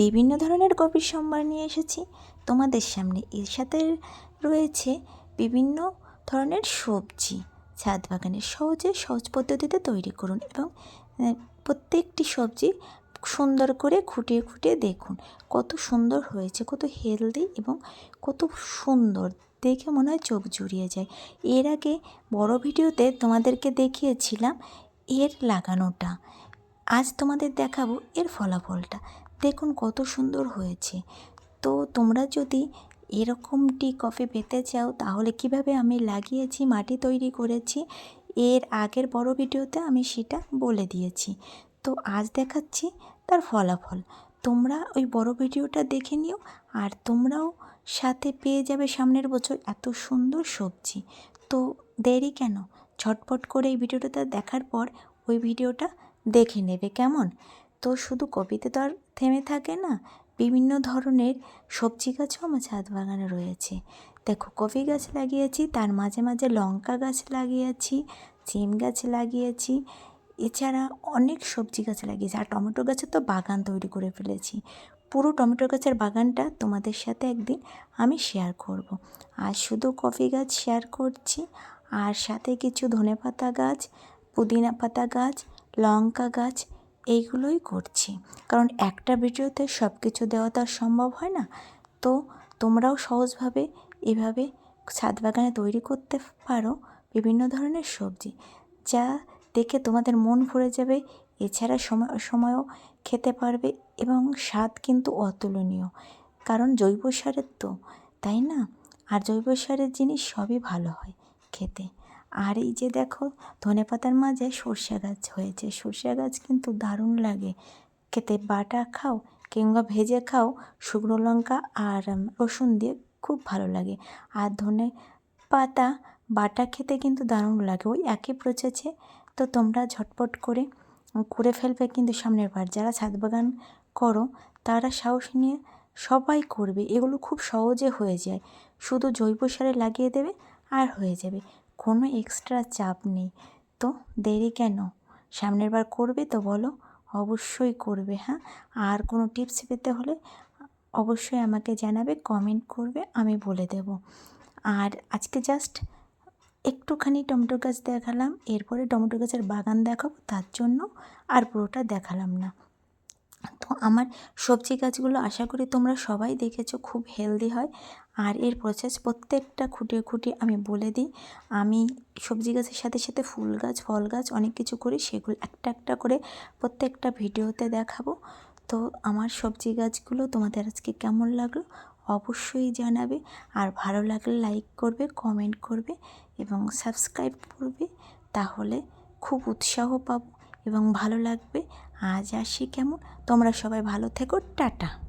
বিভিন্ন ধরনের কপির সম্ভার নিয়ে এসেছি। তোমাদের সামনে এর সাথে রয়েছে বিভিন্ন ধরনের সবজি। ছাদ বাগানে সহজে সহজ পদ্ধতিতে তৈরি করুন এবং প্রত্যেকটি সবজি সুন্দর করে খুঁটিয়ে খুঁটিয়ে দেখুন। কত সুন্দর হয়েছে, কত হেলদি এবং কত সুন্দর। দেখে মনে হয় চোখ জুড়িয়ে যায়। এর আগে বড় ভিডিওতে তোমাদেরকে দেখিয়েছিলাম এর লাগানোটা। আজ তোমাদের দেখাবো এর ফলাফলটা। দেখুন কত সুন্দর হয়েছে। তো তোমরা যদি এরকমটি কফি পেতে চাও, তাহলে কীভাবে আমি লাগিয়েছি, মাটি তৈরি করেছি, এর আগের বড় ভিডিওতে আমি সেটা বলে দিয়েছি। তো আজ দেখাচ্ছি তার ফলাফল। তোমরা ওই বড় ভিডিওটা দেখে নিও, আর তোমরাও সাথে পেয়ে যাবে সামনের বছর এত সুন্দর সবজি। তো দেরি কেন? ঝটপট করে এই ভিডিওটা দেখার পর ওই ভিডিওটা দেখে নেবে, কেমন? তো শুধু কপিতে তো আর থেমে থাকে না, বিভিন্ন ধরনের সবজি গাছও আমার ছাদ বাগানে রয়েছে। দেখো কফি গাছ লাগিয়েছি, তার মাঝে মাঝে লঙ্কা গাছ লাগিয়েছি সিম গাছ লাগিয়েছি, এছাড়া অনেক সবজি গাছ লাগিয়েছি। আর টমেটো গাছের তো বাগান তৈরি করে ফেলেছি। পুরো টমেটো গাছের বাগানটা তোমাদের সাথে একদিন আমি শেয়ার করব। আর শুধু কফি গাছ শেয়ার করছি, আর সাথে কিছু ধনেপাতা গাছ, পুদিনা পাতা গাছ, লঙ্কা গাছ এইগুলোই করছি। কারণ একটা ভিডিওতে সব কিছু দেওয়া তো আর সম্ভব হয় না। তো তোমরাও সহজভাবে এভাবে ছাদ বাগানে তৈরি করতে পারো বিভিন্ন ধরনের সবজি। যা দেখে তোমাদের মন ভরে যাবে, এছাড়া সময়, সময়ও খেতে পারবে এবং স্বাদ কিন্তু অতুলনীয়। কারণ জৈব সারের তো, তাই না? আর জৈব সারের জিনিস সবই ভালো হয় খেতে। আর এই যে দেখো ধনেপাতার মাঝে সর্ষে গাছ হয়েছে। সর্ষে গাছ কিন্তু দারুণ লাগে। খেতে বাটা খাও কিংবা ভেজে খাও শুকনো লঙ্কা আর রসুন দিয়ে খুব ভালো লাগে। আর ধনে পাতা, বাটা খেতে কিন্তু দারুণ লাগে। ওই একই প্রসেসে তো তোমরা ঝটপট করে করে ফেলবে কিন্তু সামনের বার। যারা ছাদ বাগান করো, তারা সাহস নিয়ে সবাই করবে। এগুলো খুব সহজে হয়ে যায়। শুধু জৈব সারে লাগিয়ে দেবে আর হয়ে যাবে। কোনো এক্সট্রা চাপ নেই। তো দেরি কেন? সামনের বার করবে তো বলো? অবশ্যই করবে হ্যাঁ? আর কোনো টিপস পেতে হলে অবশ্যই আমাকে জানাবে কমেন্ট করবে, আমি বলে দেব। আর আজকে জাস্ট একটুখানি টমেটো গাছ দেখালাম, এরপরে টমেটো গাছের বাগান দেখাবো, তার জন্য আর পুরোটা দেখালাম না। তো আমার সবজি গাছগুলো আশা করি তোমরা সবাই দেখেছ, খুব হেলদি হয়। আর এর প্রসেস প্রত্যেকটা খুঁটিয়ে খুঁটিয়ে আমি বলে দিই। আমি সবজি গাছের সাথে সাথে ফুল গাছ, ফল গাছ অনেক কিছু করি, সেগুলো একটা একটা করে প্রত্যেকটা ভিডিওতে দেখাবো। তো আমার সবজি গাছগুলো তোমাদের আজকে কেমন লাগল অবশ্যই জানাবে। আর ভালো লাগলে লাইক করবে কমেন্ট করবে এবং সাবস্ক্রাইব করবে। তাহলে খুব উৎসাহ পাবো এবং ভালো লাগবে। আজ আসি কেমন? তোমরা সবাই ভালো থেকো টাটা।